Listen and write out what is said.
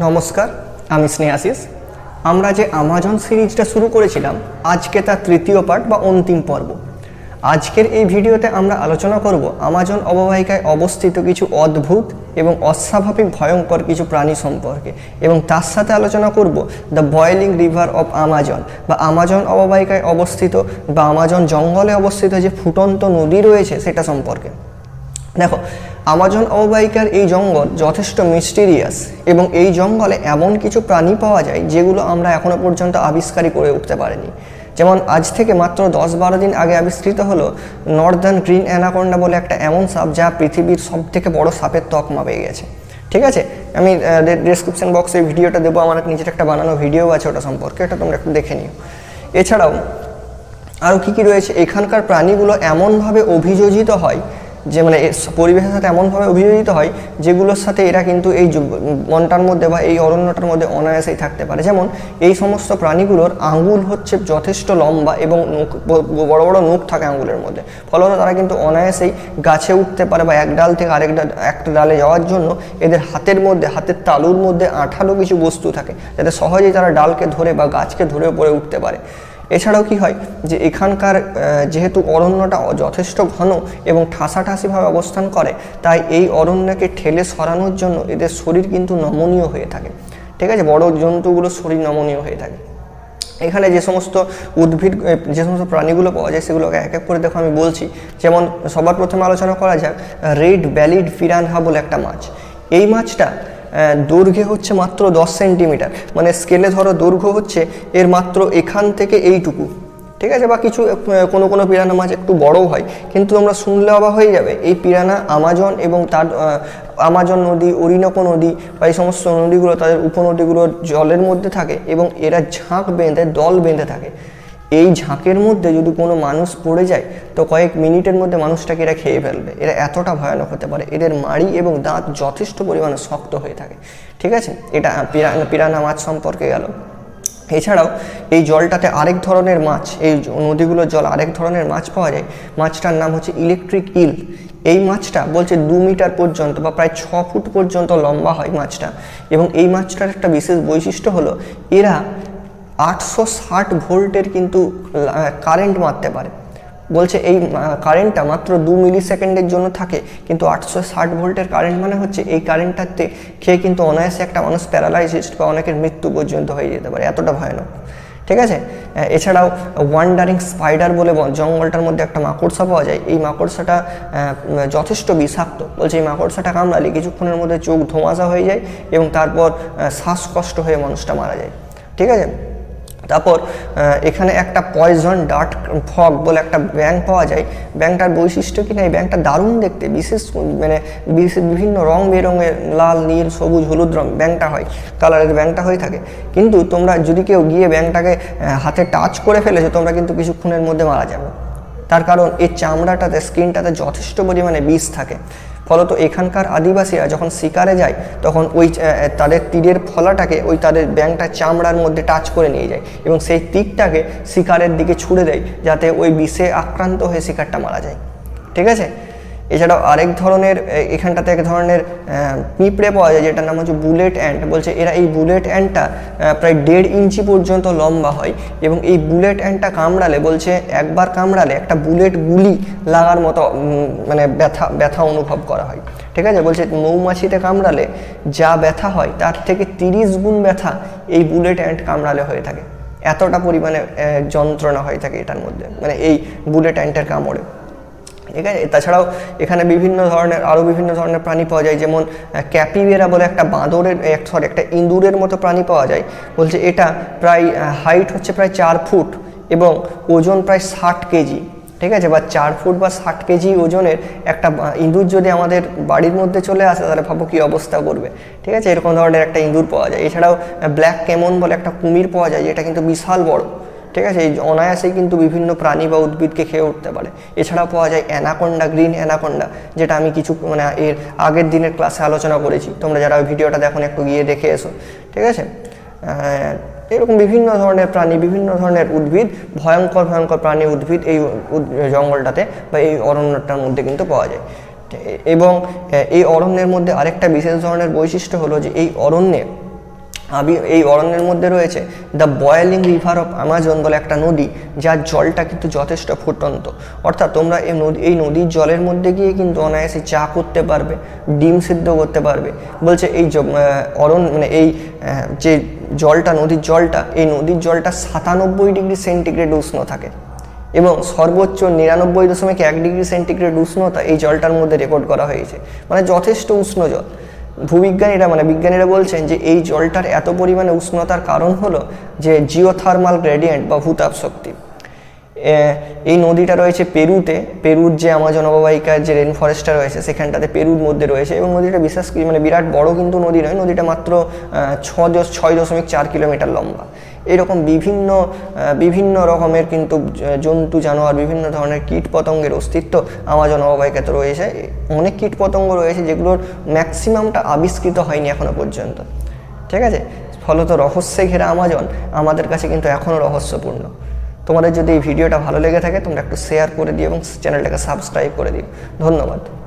নমস্কার, আমি স্নেহাশিস। আমরা যে আমাজন সিরিজটা শুরু করেছিলাম, আজকে তার তৃতীয় পার্ট বা অন্তিম পর্ব। আজকের এই ভিডিওতে আমরা আলোচনা করব আমাজন অববাহিকায় অবস্থিত কিছু অদ্ভুত এবং অস্বাভাবিক ভয়ঙ্কর কিছু প্রাণী সম্পর্কে এবং তার সাথে আলোচনা করব the boiling river of Amazon বা আমাজন অববাহিকায় অবস্থিত বা আমাজন জঙ্গলে অবস্থিত যে ফুটন্ত নদী রয়েছে সেটা সম্পর্কে। দেখো আমাজন অববাহিকার এই জঙ্গল যথেষ্ট মিস্টিরিয়াস এবং এই জঙ্গলে এমন কিছু প্রাণী পাওয়া যায় যেগুলো আমরা এখনও পর্যন্ত আবিষ্কারই করে উঠতে পারিনি। যেমন আজ থেকে মাত্র দশ বারো দিন আগে আবিষ্কৃত হলো নর্দার্ন গ্রিন অ্যানাকোন্ডা বলে একটা এমন সাপ যা পৃথিবীর সব থেকে বড় সাপের তকমা পেয়ে গেছে। ঠিক আছে? আমি ডিসক্রিপশন বক্সে ভিডিওটা দেবো, আমার নিজের একটা বানানো ভিডিও আছে ওটা সম্পর্কে এটা তোমরা একটু দেখে নিও। এছাড়াও আরও কী কী রয়েছে? এখানকার প্রাণীগুলো এমনভাবে অভিযোজিত হয় যে মানে পরিবেশের সাথে এমনভাবে অভিযোজিত হয়, যেগুলোর সাথে এরা কিন্তু এই বনটার মধ্যে বা এই অরণ্যটার মধ্যে অনায়াসেই থাকতে পারে। যেমন, এই সমস্ত প্রাণীগুলোর আঙ্গুল হচ্ছে যথেষ্ট লম্বা এবং বড় বড় নখ থাকে আঙ্গুলের মধ্যে। ফলত তারা কিন্তু অনায়াসেই গাছে উঠতে পারে বা এক ডাল থেকে আরেক ডাল একটা ডালে যাওয়ার জন্য এদের হাতের মধ্যে, হাতের তালুর মধ্যে আঠালো কিছু বস্তু থাকে, যাতে সহজেই তারা ডালকে ধরে বা গাছকে ধরে উপরে উঠতে পারে। এছাড়াও কি হয় যে এখানকার যেহেতু অরণ্যটা যথেষ্ট ঘন এবং ঠাসাঠাসিভাবে অবস্থান করে, তাই এই অরণ্যকে ঠেলে সরানোর জন্য এদের শরীর কিন্তু নমনীয় হয়ে থাকে। ঠিক আছে? বড় জন্তুগুলো শরীর নমনীয় হয়ে থাকে। এখানে যে সমস্ত উদ্ভিদ যে সমস্ত প্রাণীগুলো পাওয়া যায়, সেগুলোকে এক এক করে দেখো আমি বলছি। যেমন সবার প্রথমে আলোচনা করা যাক রেড ব্যালিড ফিরানহা বলে একটা মাছ। এই মাছটা দৈর্ঘ্যে হচ্ছে মাত্র দশ সেন্টিমিটার মানে স্কেলে ধরো দৈর্ঘ্য হচ্ছে এর মাত্র এখান থেকে এইটুকু। ঠিক আছে? বা কিছু কোনো কোনো পিরানা মাছ একটু বড়ও হয়। কিন্তু তোমরা শুনলে অবাক হয়ে যাবে, এই পিরানা আমাজন এবং তার আমাজন নদী, অরিনকো নদী বা এই সমস্ত নদীগুলো, তাদের উপনদীগুলো জলের মধ্যে থাকে এবং এরা ঝাঁক বেঁধে, দল বেঁধে থাকে। এই ঝাঁকের মধ্যে যদি কোনো মানুষ পড়ে যায়, তো কয়েক মিনিটের মধ্যে মানুষটাকে এরা খেয়ে ফেলবে। এরা এতটা ভয়ানক হতে পারে। এদের মাড়ি এবং দাঁত যথেষ্ট পরিমাণে শক্ত হয়ে থাকে। ঠিক আছে? এটা পিরানা পিরানা মাছ সম্পর্কে গেল। এছাড়াও এই জলটাতে আরেক ধরনের মাছ, এই নদীগুলোর জল আরেক ধরনের মাছ পাওয়া যায়। মাছটার নাম হচ্ছে ইলেকট্রিক ইল। এই মাছটা বলছে দু মিটার পর্যন্ত বা প্রায় ছ ফুট পর্যন্ত লম্বা হয় মাছটা। এবং এই মাছটার একটা বিশেষ বৈশিষ্ট্য হলো, এরা আটশো ষাট ভোল্টের কিন্তু কারেন্ট মারতে পারে। বলছে এই কারেন্টটা মাত্র দু মিলি সেকেন্ডের জন্য থাকে, কিন্তু আটশো ষাট ভোল্টের কারেন্ট মানে হচ্ছে এই কারেন্টটাতে খেয়ে কিন্তু অনায়াসে একটা মানুষ প্যারালাইসিসড বা অনেকের মৃত্যু পর্যন্ত হয়ে যেতে পারে, এতটা ভয়ানক। ঠিক আছে? এছাড়াও ওয়ান্ডারিং স্পাইডার বলে জঙ্গলটার মধ্যে একটা মাকড়সা পাওয়া যায়, এই মাকড়সাটা যথেষ্ট বিষাক্ত। বলছে এই মাকড়সাটা কামড়ালে কিছুক্ষণের মধ্যে চোখ ধোঁয়াশা হয়ে যায় এবং তারপর শ্বাসকষ্ট হয়ে মানুষটা মারা যায়। ঠিক আছে? তারপর এখানে একটা পয়জন ডার্ট ফগ বলে একটা ব্যাঙ্ক পাওয়া যায়। ব্যাঙ্কটার বৈশিষ্ট্য কি না? এই ব্যাঙ্কটা দারুণ দেখতে, বিশেষ মানে বিশেষ বিভিন্ন রং বেরঙের লাল, নীল, সবুজ, হলুদ রং ব্যাংটা হয় কালারের ব্যাংটা হয়ে থাকে। কিন্তু তোমরা যদি কেউ গিয়ে ব্যাঙ্কটাকে হাতে টাচ করে ফেলেছো, তোমরা কিন্তু কিছুক্ষণের মধ্যে মারা যাবে। তার কারণ এই চামড়াটাতে, স্কিনটাতে যথেষ্ট পরিমাণে বিষ থাকে। ফলত এখানকার আদিবাসীরা যখন শিকারে যায়, তখন ওই তাদের তীরের ফলাটাকে ওই তাদের ব্যাংকটা চামড়ার মধ্যে টাচ করে নিয়ে যায় এবং সেই তীরটাকে শিকারের দিকে ছুড়ে দেয়, যাতে ওই বিষে আক্রান্ত হয়ে শিকারটা মারা যায়। ঠিক আছে? এছাড়াও আরেক ধরনের এখানটাতে এক ধরনের পিঁপড়ে পাওয়া যায় যেটার নাম হচ্ছে বুলেট অ্যান্ট। বলছে এরা এই বুলেট অ্যান্টটা প্রায় দেড় ইঞ্চি পর্যন্ত লম্বা হয় এবং এই বুলেট অ্যান্টটা কামড়ালে, বলছে একবার কামড়ালে একটা বুলেট গুলি লাগার মতো মানে ব্যথা ব্যথা অনুভব করা হয়। ঠিক আছে? বলছে মৌমাছিতে কামড়ালে যা ব্যথা হয়, তার থেকে তিরিশ গুণ ব্যথা এই বুলেট অ্যান্ট কামড়ালে হয়ে থাকে। এতটা পরিমাণে যন্ত্রণা হয়ে থাকে এটার মধ্যে মানে এই বুলেট অ্যান্টের কামড়ে। ঠিক আছে? তাছাড়াও এখানে বিভিন্ন ধরনের আরও বিভিন্ন ধরনের প্রাণী পাওয়া যায়, যেমন ক্যাপিবেরা বলে একটা বাঁদরের এক সরি একটা ইঁদুরের মতো প্রাণী পাওয়া যায়। বলছে এটা প্রায় হাইট হচ্ছে প্রায় চার ফুট এবং ওজন প্রায় ষাট কেজি, ঠিক আছে? বা চার ফুট বা ষাট কেজি ওজনের একটা ইঁদুর যদি আমাদের বাড়ির মধ্যে চলে আসে, তাহলে ভাবো কী অবস্থা করবে, ঠিক আছে? এরকম ধরনের একটা ইঁদুর পাওয়া যায়। এছাড়াও ব্ল্যাক কেমন বলে একটা কুমির পাওয়া যায়, যেটা কিন্তু বিশাল বড়। ঠিক আছে? এই অনায়াসেই কিন্তু বিভিন্ন প্রাণী বা উদ্ভিদকে খেয়ে উঠতে পারে। এছাড়া পাওয়া যায় অ্যানাকোন্ডা, গ্রিন অ্যানাকোন্ডা, যেটা আমি কিছু মানে এর আগের দিনের ক্লাসে আলোচনা করেছি। তোমরা যারা ওই ভিডিওটা দেখো, একটু গিয়ে দেখে এসো। ঠিক আছে? এরকম বিভিন্ন ধরনের প্রাণী, বিভিন্ন ধরনের উদ্ভিদ, ভয়ঙ্কর ভয়ঙ্কর প্রাণী উদ্ভিদ এই জঙ্গলটাতে বা এই অরণ্যটার মধ্যে কিন্তু পাওয়া যায়। এবং এই অরণ্যের মধ্যে আরেকটা বিশেষ ধরনের বৈশিষ্ট্য হলো যে এই অরণ্যে আবি এই অরণ্যের মধ্যে রয়েছে the boiling river of Amazon বলে একটা নদী, যার জলটা কিন্তু যথেষ্ট ফুটন্ত। অর্থাৎ তোমরা এই নদী, এই নদীর জলের মধ্যে গিয়ে কিন্তু অনায়াসে চা করতে পারবে, ডিম সিদ্ধ করতে পারবে। বলছে এই অরণ্য মানে এই যে জলটা, নদীর জলটা, এই নদীর জলটা সাতানব্বই ডিগ্রি সেন্টিগ্রেড উষ্ণ থাকে এবং সর্বোচ্চ নিরানব্বই দশমিক এক ডিগ্রি সেন্টিগ্রেড উষ্ণতা এই জলটার মধ্যে রেকর্ড করা হয়েছে। মানে যথেষ্ট উষ্ণ জল। ভূবিজ্ঞানীরা মানে বিজ্ঞানীরা বলছেন যে এই জলটার এত পরিমাণে উষ্ণতার কারণ হলো যে জিওথার্মাল গ্রেডিয়েন্ট বা ভূতাপ শক্তি। এই নদীটা রয়েছে পেরুতে, পেরুর যে আমাজন অববাহিকার যে রেন ফরেস্টটা রয়েছে, সেখানটাতে পেরুর মধ্যে রয়েছে এবং নদীটা বিশেষ মানে বিরাট বড় কিন্তু নদী নয়, নদীটা মাত্র ছ ছয় দশমিক চার কিলোমিটার লম্বা। এরকম বিভিন্ন বিভিন্ন রকমের কিন্তু জন্তু, জানোয়ার, বিভিন্ন ধরনের কীট পতঙ্গের অস্তিত্ব আমাজন অববাহিকাতে রয়েছে। অনেক কীট পতঙ্গ রয়েছে যেগুলোর ম্যাক্সিমামটা আবিষ্কৃত হয়নি এখনও পর্যন্ত। ঠিক আছে? ফলত রহস্যে ঘেরা আমাজন আমাদের কাছে কিন্তু এখনও রহস্যপূর্ণ। তোমাদের যদি এই ভিডিওটা ভালো লেগে থাকে, তোমরা একটু শেয়ার করে দিও এবং চ্যানেলটাকে সাবস্ক্রাইব করে দিও। ধন্যবাদ।